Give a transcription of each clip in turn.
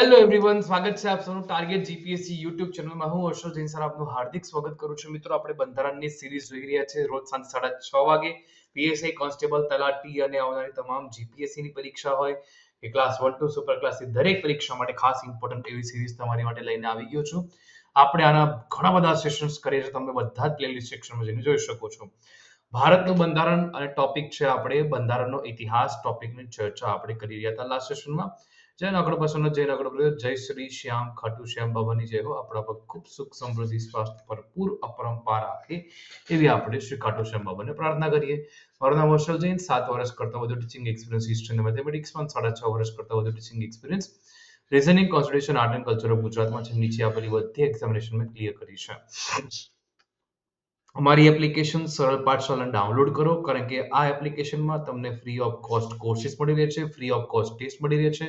Hello everyone સ્વાગત છે આપ સૌનું ટાર્ગેટ જીપીએસસી યુટ્યુબ ચેનલમાં હું હર્ષલ જૈન સર આપનું હાર્દિક સ્વાગત કરું છું. મિત્રો, આપણે બંધારણની સિરીઝ જોઈ રહ્યા છે. રોજ સાંજે સાડા છ વાગે પીએસઆઈ કોન્સ્ટેબલ તલાટી અને આવનારી તમામ જીપીએસસી ની પરીક્ષા હોય કે ક્લાસ વન ટુ સુપર ક્લાસની દરેક પરીક્ષા માટે ખાસ ઇમ્પોર્ટન્ટ એવી સિરીઝ તમારી માટે લઈને આવી ગયો છું. આપણે આના ઘણા બધા સેશન્સ કરીએ છીએ. તમે બધા જ પ્લેલિસ્ટ સેક્શનમાં જઈને જોઈ શકો છો. ભારતનું બંધારણ અને ટોપિક છે આપણે, બંધારણનો ઇતિહાસ ટોપિકની ચર્ચા આપણે કરી રહ્યા હતા લાસ્ટ સેશનમાં જય નગર પસંદ જય નગર જય શ્રી શ્યામ ખાટુ, શ્યામ બાબાની જય હો આપણા પર ખૂબ સુખ સમૃદ્ધિ, સ્વાસ્થ્ય ભરપૂર અપરંપાર રાખે એવી આપણે શ્રી ખાટુ, શ્યામ બાબાને પ્રાર્થના કરીએ. મારું નામ હર્ષલ જૈન, સાત વર્ષ કરતા વધુ ટીચિંગ એક્સપિરિયન્સ હિસ્ટ્રી અને મેથેમેટિક્સમાં સાડા છ વર્ષ કરતા વધુ teaching experience reasoning constitution art and culture of ગુજરાતમાં છે. નીચે આપેલી બધી એક્ઝામિનેશન મેં ક્લિયર કરી છે. અમારી એપ્લિકેશન સરળ પાઠશાળા ડાઉનલોડ કરો, કારણ કે આ એપ્લિકેશનમાં તમને ફ્રી ઓફ કોસ્ટ કોર્સિસ મળી રહે છે ફ્રી ઓફ કોસ્ટ ટેસ્ટ મળી રહે છે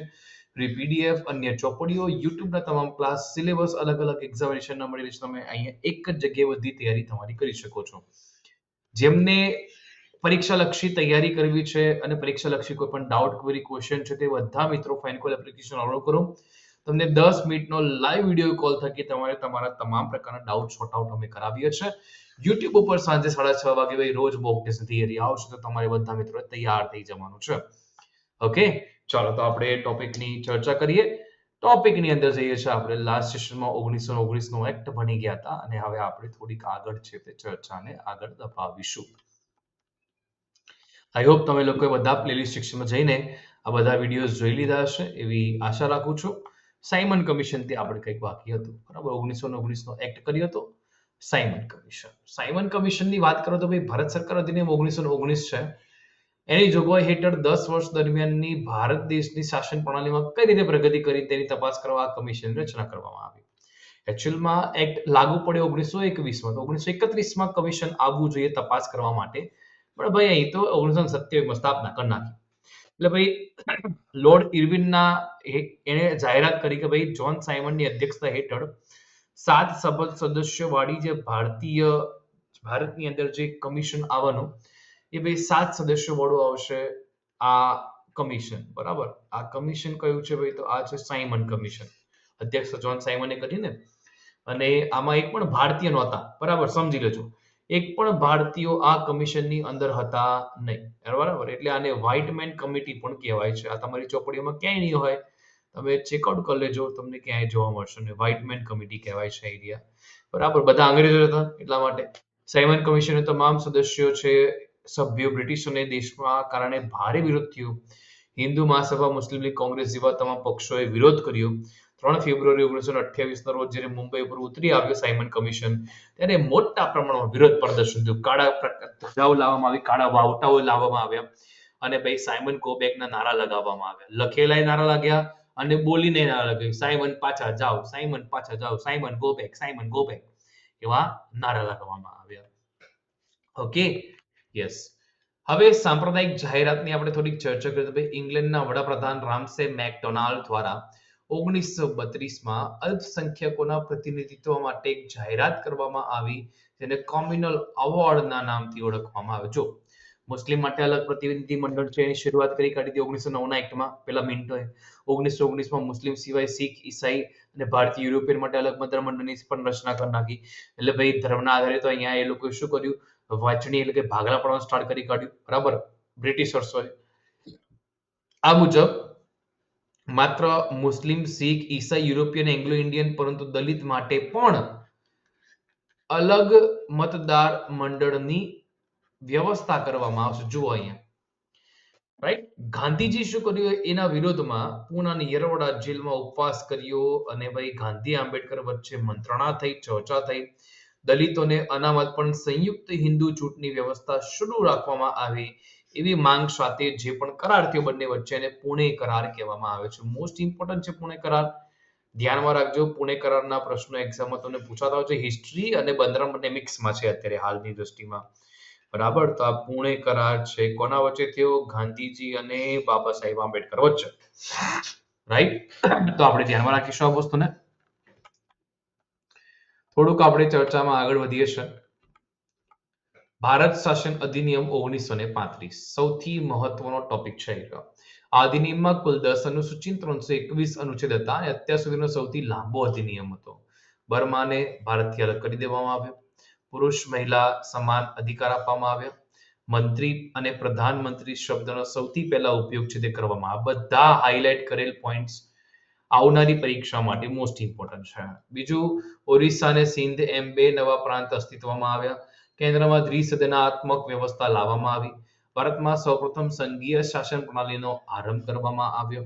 ફ્રી પીડીએફ અન્ય ચોપડીઓ યુટ્યુબના તમામ ક્લાસ સિલેબસ અલગ અલગ એક્ઝામિનેશનના મળી રહે છે, તમે અહીંયા એક જ જગ્યાએ બધી તૈયારી તમારી કરી શકો છો. જેમને પરીક્ષાલક્ષી તૈયારી કરવી છે અને પરીક્ષાલક્ષી કોઈ પણ ડાઉટ ક્વેરી ક્વેશ્ચન છે તે બધા મિત્રો ફાઇનકોલ એપ્લિકેશન ડાઉનલોડ કરો. તમને દસ મિનિટનો લાઈવ વીડિયો કોલ થકી તમારે તમારા તમામ પ્રકારના ડાઉટ શોર્ટ આઉટ અમે કરાવીએ છીએ. યુટ્યુબ ઉપર સાંજે સાડા છ વાગે ભાઈ રોજ મોક ટેસ્ટ તૈયારી આવશે તો તમારે બધા મિત્રો તૈયાર થઈ જવાનું છે. ઓકે ચાલો તો આપણે ટોપિકની ચર્ચા કરીએ. ટોપિકની અંદર જઈએ છીએ આપણે. લાસ્ટ સેશનમાં ઓગણીસો ઓગણીસનો એક્ટ ભણી ગયા હતા અને હવે આપણે થોડીક આગળ છે તે ચર્ચાને આગળ દબાવીશું આઈ હોપ તમે લોકોએ બધા પ્લેલિસ્ટ સેક્શનમાં જઈને આ બધા વિડીયોઝ જોઈ લીધા હશે એવી આશા રાખું છું. સાયમન કમિશનથી આપણે કંઈક બાકી હતું. બરાબર? ઓગણીસો ઓગણીસનો એક્ટ કર્યો હતો. સાયમન કમિશન સાયમન કમિશનની વાત કરો તો ભાઈ ભારત સરકાર અધિનિયમ ઓગણીસો ઓગણીસ છે. એની જોગવાઈ હેઠળ દસ વર્ષ દરમિયાનની ભારત દેશની શાસન પ્રણાલીમાં કઈ રીતે પ્રગતિ કરી તેની તપાસ કરવા આ કમિશનની રચના કરવામાં આવી. એકચ્યુઅલમાં એક્ટ લાગુ પડ્યો ઓગણીસો એકવીસમાં. તો ઓગણીસો એકત્રીસમાં કમિશન આવવું જોઈએ તપાસ કરવા માટે. પણ ભાઈ અહીં તો ઓગણીસો સત્યાવીસમાં સ્થાપના કરી નાખી. એટલે ભાઈ લોર્ડ ઇરવિનના એણે જાહેરાત કરી કે ભાઈ જોન સાયમનની અધ્યક્ષતા હેઠળ સાત સભ્ય સદસ્યો વાળી જે ભારતીય, ભારતની અંદર જે કમિશન આવવાનું, એ ભાઈ સાત સદસ્યો વાળું આવશે આ કમિશન, બરાબર? આ કમિશન કયું છે ભાઈ? તો આ છે સાયમન કમિશન અધ્યક્ષ જોન સાયમને કરીને. અને આમાં એક પણ ભારતીય નહોતા, બરાબર? સમજી લેજો. એક પણ ભારતીયો આ કમિશનની અંદર હતા નહીં. બરાબર? એટલે આને વ્હાઇટ મેન કમિટી પણ કહેવાય છે. આ તમારી ચોપડીઓમાં ક્યાંય નહીં હોય. તમે ચેકઆઉટ કરી લેજો, તમને ક્યાંય જોવા મળશે. ને વ્હાઇટ કમિટી કહેવાય છે એરિયા બરાબર? બધા અંગ્રેજો હતા એટલા માટે. સાયમન કમિશનના તમામ સદસ્યો છે, સભ્યો બ્રિટિશોને દેશમાં કારણે ભારે વિરોધ થયો. હિન્દુ મહાસભા મુસ્લિમ લીગ કોંગ્રેસ જેવા તમામ પક્ષોએ વિરોધ કર્યો. ત્રણ ફેબ્રુઆરી ઓગણીસો અઠ્યાવીસ ના રોજ જ્યારે મુંબઈ ઉપર ઉતરી આવ્યો સાયમન કમિશન, ત્યારે મોટા પ્રમાણમાં વિરોધ પ્રદર્શન થયું. કાળા ધજાઓ લાવવામાં આવી, કાળા વાવટાઓ લાવવામાં આવ્યા અને ભાઈ સાયમન કોબેકના નારા લગાવવામાં આવ્યા. લખેલાય નારા લાગ્યા અને બોલીને નારા લગાવ્યા. સાયમન પાછા જાઓ, સાયમન પાછા જાઓ, Simon go back Simon go એવા નારા લગાવવામાં આવ્યા. ઓકે યસ હવે સાંપ્રદાયિક જાહેરાતની આપણે થોડીક ચર્ચા કરીએ તો ભાઈ ઇંગ્લેન્ડના વડાપ્રધાન રામસે મેકડોનાલ્ડ દ્વારા ઓગણીસો બત્રીસમાં અલ્પસંખ્યકોના પ્રતિનિધિત્વ માટે એક જાહેરાત કરવામાં આવી, જેને કોમ્યુનલ અવોર્ડના નામથી ઓળખવામાં આવે. જો, મુસ્લિમ માટે અલગ પ્રતિનિધિ મંડળ છે, એની શરૂઆત કરી કાઢી હતી ઓગણીસો નવના એક્ટમાં પેલા મિન્ટોએ ઓગણીસો ઓગણીસમાં મુસ્લિમ સિવાય શીખ, ઈસાઈ અને ભારતીય યુરોપિયન માટે અલગ મંત્રમંડળની પણ રચના કરી નાખી. એટલે ભાઈ, ધર્મના આધારે તો અહીંયા એ લોકોએ શું કર્યું? વાંચણી એટલે કે ભાગલા પડવાનું સ્ટાર્ટ કરી કાઢ્યું. બરાબર? બ્રિટિશર્સોએ. આ મુજબ માત્ર મુસ્લિમ, શીખ, ઈસાઈ યુરોપિયન એંગ્લો ઇન્ડિયન પરંતુ દલિત માટે પણ અલગ મતદાર મંડળની વ્યવસ્થા કરવામાં આવશે. જુઓ અહીંયા. રાઈટ ગાંધીજી શું કર્યું? એના વિરોધમાં પૂનાની યરવડા જેલમાં ઉપવાસ કર્યો અને ભાઈ ગાંધી આંબેડકર વચ્ચે મંત્રણા થઈ, ચર્ચા થઈ. દલિતોને અનામત પણ સંયુક્ત હિન્દુ ચૂંટણી વ્યવસ્થા શરૂ રાખવામાં આવી. એવી માંગ સાથે જે પણ કરાર થયો બંને વચ્ચે એને પુણે કરાર કહેવામાં આવે છે. મોસ્ટ ઇમ્પોર્ટન્ટ છે પુણે કરાર. ધ્યાનમાં રાખજો, પુણે કરારના પ્રશ્નો એક્ઝામમાં તમને પૂછાતા હોય છે. હિસ્ટ્રી અને બંધારણ મિક્સમાં છે અત્યારે હાલની દ્રષ્ટિમાં. બરાબર? તો આ પુણે કરાર છે. કોના વચ્ચે થયો? ગાંધીજી અને બાબા સાહેબ આંબેડકર વચ્ચે. રાઈટ તો આપણે ધ્યાનમાં રાખીશું આ વસ્તુને. થોડુંક આપણે ચર્ચામાં આગળ વધીએ છીએ ભારત શાસન અધિનિયમ ઓગણીસો ને પાંત્રીસ સૌથી મહત્વનો ટોપિક છે આ અધિનિયમમાં કુલ દસ અનુસૂચિ ત્રણસો એકવીસ અનુચ્છેદ હતા અને અત્યાર સુધીનો સૌથી લાંબો અધિનિયમ હતો. બર્માને ભારતથી અલગ કરી દેવામાં આવ્યો. પુરુષ, મહિલા સમાન અધિકાર આપવામાં આવ્યા. મંત્રી અને પ્રધાનમંત્રી શબ્દનો સૌથી પહેલા ઉપયોગ છે તે કરવામાં આવ્યો. બધા હાઇલાઇટ કરેલ પોઈન્ટ્સ આવનારી પરીક્ષા માટે મોસ્ટ ઇમ્પોર્ટન્ટ છે. બીજું ઓરિસ્સા અને સિંધ એમ બે નવા પ્રાંત અસ્તિત્વમાં આવ્યા. કેન્દ્રમાં દ્વિસદનાત્મક વ્યવસ્થા લાવવામાં આવી. ભારતમાં સૌપ્રથમ સંઘીય શાસન પ્રણાલીનો આરંભ કરવામાં આવ્યો.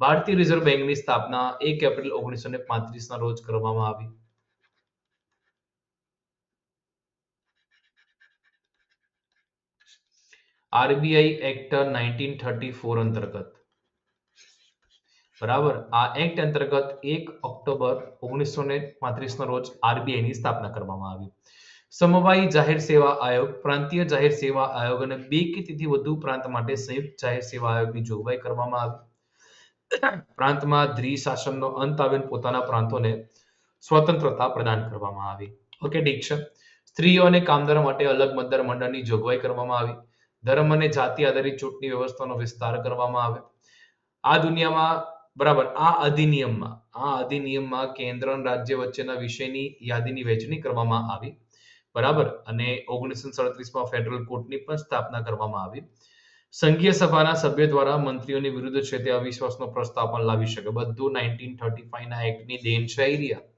ભારતીય રિઝર્વ બેંકની સ્થાપના એક એપ્રિલ ઓગણીસો ને પાંત્રીસના રોજ કરવામાં આવી. RBI act nineteen thirty four અંતર્ગત. બરાબર? આ એક્ટ અંતર્ગત એક ઓક્ટોબર ઓગણીસો ને પાંત્રીસના રોજ આરબીઆઈ ની સ્થાપના કરવામાં આવી. સમવાયી જાહેર સેવા આયોગ, પ્રાંતીય જાહેર સેવા આયોગ અને બે કે તેથી વધુ પ્રાંત માટે સંયુક્ત જાહેર સેવા આયોગની જોગવાઈ કરવામાં આવી. પ્રાંતમાં દ્વિશાસનનો અંત આવીને પોતાના પ્રાંતોને સ્વતંત્રતા પ્રદાન કરવામાં આવી. ઓકે, ઠીક છે. સ્ત્રીઓ અને કામદારો માટે અલગ મતદાર મંડળની જોગવાઈ કરવામાં આવી. ધર્મ અને જાતિ આધારિત ચૂંટણી વ્યવસ્થાનો વિસ્તાર કરવામાં આવે આ દુનિયામાં, બરાબર, આ અધિનિયમમાં આ અધિનિયમમાં કેન્દ્ર અને રાજ્ય વચ્ચેના વિષયની યાદીની વહેંચણી કરવામાં આવી. બરાબર? અને ઓગણીસો સડત્રીસમાં ફેડરલ કોર્ટની પણ સ્થાપના કરવામાં આવી. સંઘીય સભાના સભ્ય દ્વારા મંત્રીઓની વિરુદ્ધ છે તે અવિશ્વાસનો પ્રસ્તાવ પણ લાવી શકે. બધું નાઇન્ટીન થર્ટી ફાઈવ ના એક્ટની દેન છે એરિયા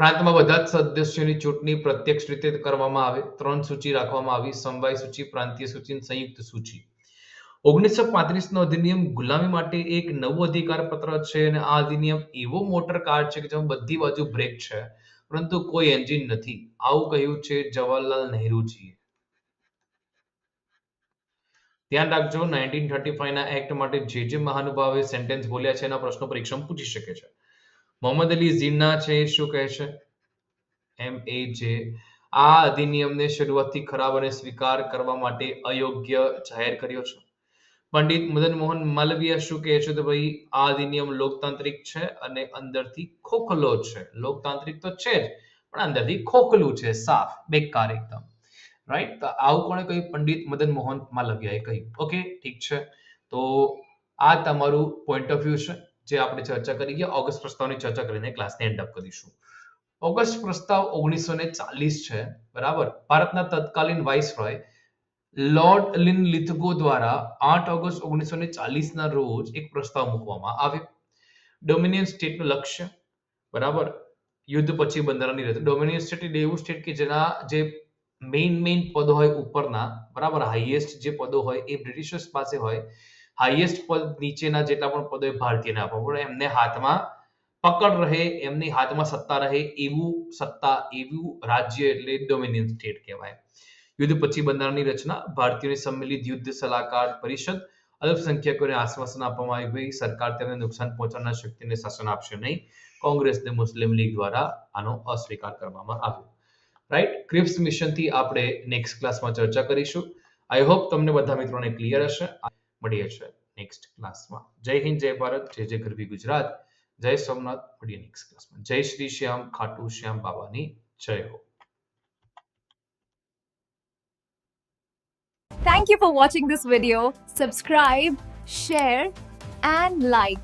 પ્રાંતમાં બધા જ સદસ્યોની ચૂંટણી પ્રત્યક્ષ રીતે કરવામાં આવે. ત્રણ સૂચિ રાખવામાં આવી. સમવાય સૂચિ, પ્રાંતીય સૂચિ સંયુક્ત સૂચિ. ઓગણીસો પાંત્રીસ નો અધિનિયમ ગુલામી માટે એક નવું અધિકાર પત્ર છે અને આ અધિનિયમ એવો મોટર કાર છે કે જેમાં બધી બાજુ બ્રેક છે. પરંતુ કોઈ એન્જિન નથી. આવું કહ્યું છે જવાહરલાલ નહેરુજીએ. ધ્યાન રાખજો નાઇન્ટીન થર્ટી ફાઈવ ના એક્ટ માટે જે જે મહાનુભાવે સેન્ટેન્સ બોલ્યા છે એના પ્રશ્નો પરીક્ષામાં પૂછી શકે છે. મોહમ્મદ અલી ઝીના છે, શું કહે છે? એમ એ જે આ અધિનિયમને શરૂઆતથી ખરાબ અને સ્વીકાર કરવા માટે અયોગ્ય જાહેર કર્યો છે. પંડિત મદન મોહન માલવિયા શું કહે છે? તો ભાઈ, આ અધિનિયમ લોકતાંત્રિક છે અને અંદરથી ખોખલો છે. લોકતાંત્રિક તો છે જ, પણ અંદરથી ખોખલું છે, સાફ, બેકાર એકદમ. રાઈટ તો આવું કોણે કહ્યું? પંડિત મદન મોહન માલવીયાએ કહ્યું. ઓકે ઠીક છે. તો આ તમારું પોઈન્ટ ઓફ વ્યૂ છે, જે આપણે ચર્ચા કરી ગયા. ઓગસ્ટ પ્રસ્તાવની ચર્ચા કરીને ક્લાસને એન્ડ અપ કરીશું. ઓગસ્ટ પ્રસ્તાવ ઓગણીસો ને ચાલીસ છે, બરાબર? ભારતના તત્કાલીન વાઇસરોય લોર્ડ લિન લિથગો દ્વારા આઠ ઓગસ્ટ ઓગણીસો ને ચાલીસ ના રોજ એક પ્રસ્તાવ મૂકવામાં આવ્યો. ડોમિનિયન સ્ટેટનું લક્ષ્ય, બરાબર? યુદ્ધ પછી બંધારણની રચના. ડોમિનિયન સ્ટેટ એટલે એવું સ્ટેટ કે જેના જે મેઇન મેઇન પદો હોય ઉપરના, બરાબર? હાઈએસ્ટ જે પદો હોય એ બ્રિટિશર્સ પાસે હોય. હાઈએસ્ટ પદ નીચેના જેટલા પણ પદો એ ભારતીયને આપવા પડે. એમને હાથમાં પકડ રહે, એમની હાથમાં સત્તા રહે એવું સત્તા, એવું રાજ્ય એટલે ડોમિનિયન સ્ટેટ કહેવાય. યુદ્ધ પછી બંધારણની રચના, ભારતીયોની સંમેલિત યુદ્ધ સલાહકાર પરિષદ, અલ્પસંખ્યકોને આશ્વાસન આપવામાં આવ્યું ભાઈ સરકાર તેમને નુકસાન પહોંચાડનાર શક્તિને શાસન આપશે નહીં. કોંગ્રેસ ને મુસ્લિમ લીગ દ્વારા આનો અસ્વીકાર કરવામાં આવ્યો. રાઈટ ક્રિપ્સ મિશનથી આપણે નેક્સ્ટ ક્લાસમાં ચર્ચા કરીશું. આઈ હોપ તમને બધા મિત્રોને ક્લિયર હશે. મળીએ છે નેક્સ્ટ ક્લાસમાં જય હિન્દ, જય ભારત, જય જય ગરવી ગુજરાત. જય સોમનાથ. મળીએ નેક્સ્ટ ક્લાસમાં જય શ્રી શ્યામ ખાટુ શ્યામ બાબાની જય હો. Thank you for watching this video. Subscribe, share, and like.